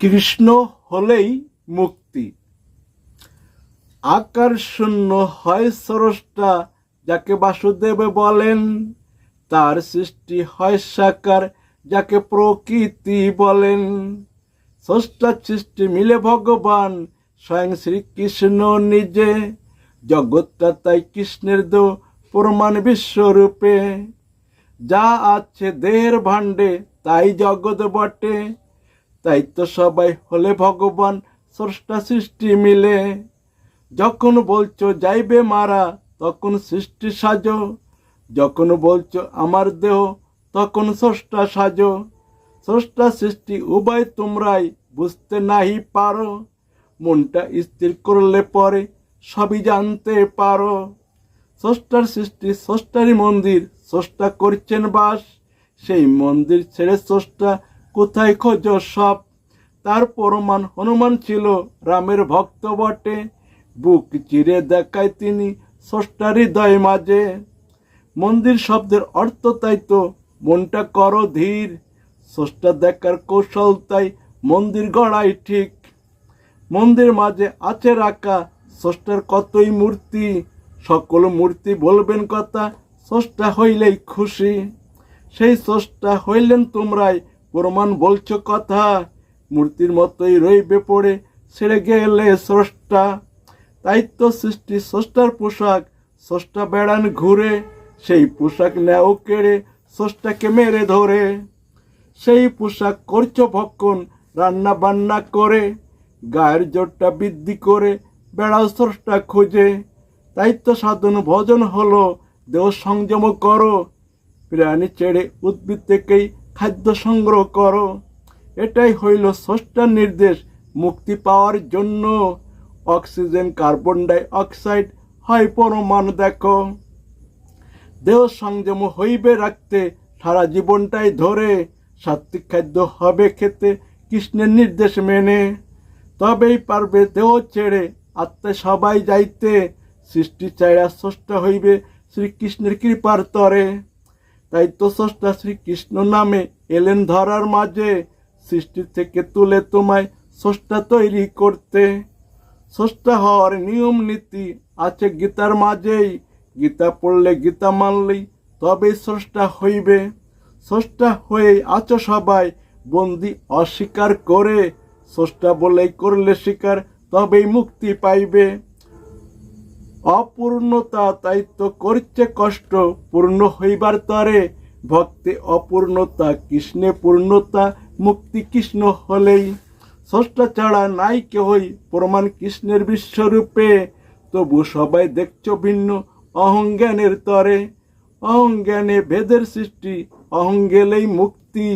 কৃষ্ণ হলেই মুক্তি। আকার শূন্য হয় স্রষ্টা, যাকে বাসুদেব বলেন। তার সৃষ্টি হয় সাকার, যাকে প্রকৃতি বলেন। স্রষ্টা সৃষ্টি মিলে ভগবান, স্বয়ং শ্রীকৃষ্ণ নিজে। জগৎটা তাই কৃষ্ণের দো প্রমাণ বিশ্বরূপে। যা আছে দেহের ভাণ্ডে, তাই জগৎ বটে। তাই তো সবাই হলে ভগবান স্রষ্টা সৃষ্টি মিলে। যখন বলছো যাইবে মারা, তখন সৃষ্টি সাজো। যখন বলছো আমার দেহ, তখন স্রষ্টা সাজো। স্রষ্টা সৃষ্টি উভয় তোমরাই বুঝতে নাহি পারো। মনটা স্থির করলে পরে সবই জানতে পারো। স্রষ্টার সৃষ্টি স্রষ্টারই মন্দির, স্রষ্টা করছেন বাস। সেই মন্দির ছেড়ে স্রষ্টা কোথায় খোঁজ সব? তার প্রমাণ হনুমান ছিল, রামের ভক্ত বটে। বুক চিরে দেখায় তিনি স্রষ্টার হৃদয় মাঝে। মন্দির শব্দের অর্থ তাই তো, মনটা করো ধীর। স্রষ্টা দেখার কৌশল তাই মন্দির গড়াই ঠিক। মন্দির মাঝে আছে রাখা, স্রষ্টার কতই মূর্তি। সকল মূর্তি বলবেন কথা, স্রষ্টা হইলেই খুশি। সেই স্রষ্টা হইলেন তোমরাই প্রমাণ বলছো কথা, মূর্তির মতোই রইবে পড়ে, ছেড়ে গেলে স্রষ্টা। তাই তো সৃষ্টি স্রষ্টার পোশাক, স্রষ্টা বেড়ান ঘুরে, সেই পোশাক নেও কেড়ে, স্রষ্টাকে মেরে ধরে। সেই পোশাক করছ ভক্ষণ, রান্না বান্না করে, গায়ের জোরটা বৃদ্ধি করে, বেড়াও স্রষ্টা খোঁজে। তাই তো সাধন ভজন হলো, দেহ সংযম করো। প্রাণী ছেড়ে উদ্ভিদ থেকেই খাদ্য সংগ্রহ করো। এটাই হইল স্রষ্টার নির্দেশ, মুক্তি পাওয়ার জন্য। অক্সিজেন, কার্বন ডাই অক্সাইড, হয় পরমাণু, দেখো। দেহ সংযম হইবে রাখতে সারা জীবনটাই ধরে। সাত্বিক খাদ্য হবে খেতে, কৃষ্ণের নির্দেশ মেনে। তবেই পারবে দেহ ছেড়ে আত্মা সবাই যাইতে। সৃষ্টি চাইরা স্রষ্টা হইবে শ্রীকৃষ্ণের কৃপার তরে। তাই তো স্রষ্টা শ্রীকৃষ্ণ নামে এলেন ধরার মাঝে। সৃষ্টি থেকে তুলে তোমায় স্রষ্টা তৈরি করতে। স্রষ্টা হওয়ার নিয়ম নীতি আছে গীতার মাঝেই। গীতা পড়লে গীতা মানলেই তবেই স্রষ্টা হইবে। স্রষ্টা হয়ে আছো সবাই, বন্দি অস্বীকার করে। স্রষ্টা বলেই করলে স্বীকার, তবেই মুক্তি পাইবে। অপূর্ণতা তাই তো করছে কষ্ট পূর্ণ হইবার তরে ভক্তি অপূর্ণতা, কৃষ্ণে পূর্ণতা, মুক্তি কৃষ্ণ হলেই। ষষ্ঠা ছাড়া নাই কেহই প্রমাণ কৃষ্ণের বিশ্বরূপে। তবু সবাই দেখছ ভিন্ন অহংজ্ঞানের তরে। অহংজ্ঞানে ভেদের সৃষ্টি অহং গেলেই মুক্তি।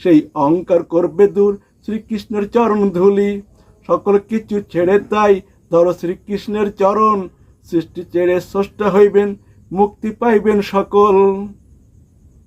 সেই অহংকার করবে দূর শ্রীকৃষ্ণের চরণ ধুলি সকল কিছু ছেড়ে তাই ধরো শ্রীকৃষ্ণের চরণ। সৃষ্টি চেড়ে স্রষ্টা হইবেন মুক্তি পাইবেন সকল।